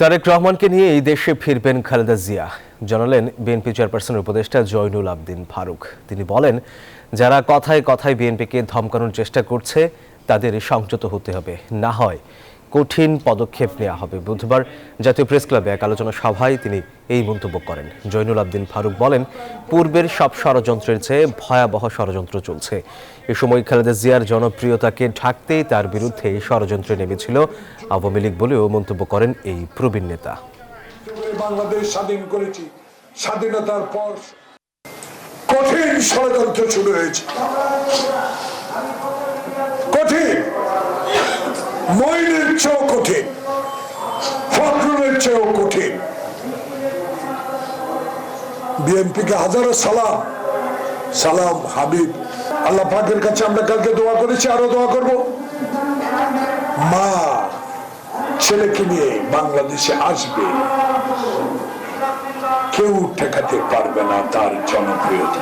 তারেক রহমানকে নিয়ে এই দেশে ফিরবেন খালেদা জিয়া। জানালেন বিএনপি চেয়ারপারসনের উপদেষ্টা জয়নুল আবদিন ফারুক। তিনি বলেন, যারা কথায় কথায় বিএনপিকে ধমকানোর চেষ্টা করছে, তাদের সংযত হতে হবে। না হয় কঠিন পদক্ষেপ নেওয়া হবে। বুধবার জাতীয় প্রেস ক্লাবে এক আলোচনা সভায় তিনি এই মন্তব্য করেন। জৈনুল আবদিন ফারুক বলেন, পূর্বের সব ষড়যন্ত্রের চেয়ে ভয়াবহ ষড়যন্ত্র চলছে। এ সময় খালেদা জিয়ার জনপ্রিয়তাকে ঢাকতেই তার বিরুদ্ধে ষড়যন্ত্রে নেমেছিল আওয়ামী লীগ বলেও মন্তব্য করেন এই প্রবীণ নেতা। বাংলাদেশ স্বাধীন করেছি। স্বাধীনতার পর কঠিন ষড়যন্ত্র শুরু হয়েছে কঠিন মইনের চেয়েও কঠিন, ফখরুলের চেয়েও কঠিন। বিএনপিকে হাজারো সালাম। সালাম, হাবিব। আল্লাহ পাকের কাছে আমরা কালকে দোয়া করেছি, আরও দোয়া করব। মা, ছেলেকে নিয়ে বাংলাদেশে আসবে। কেউ ঠেকাতে পারবে না তার জনপ্রিয়তা।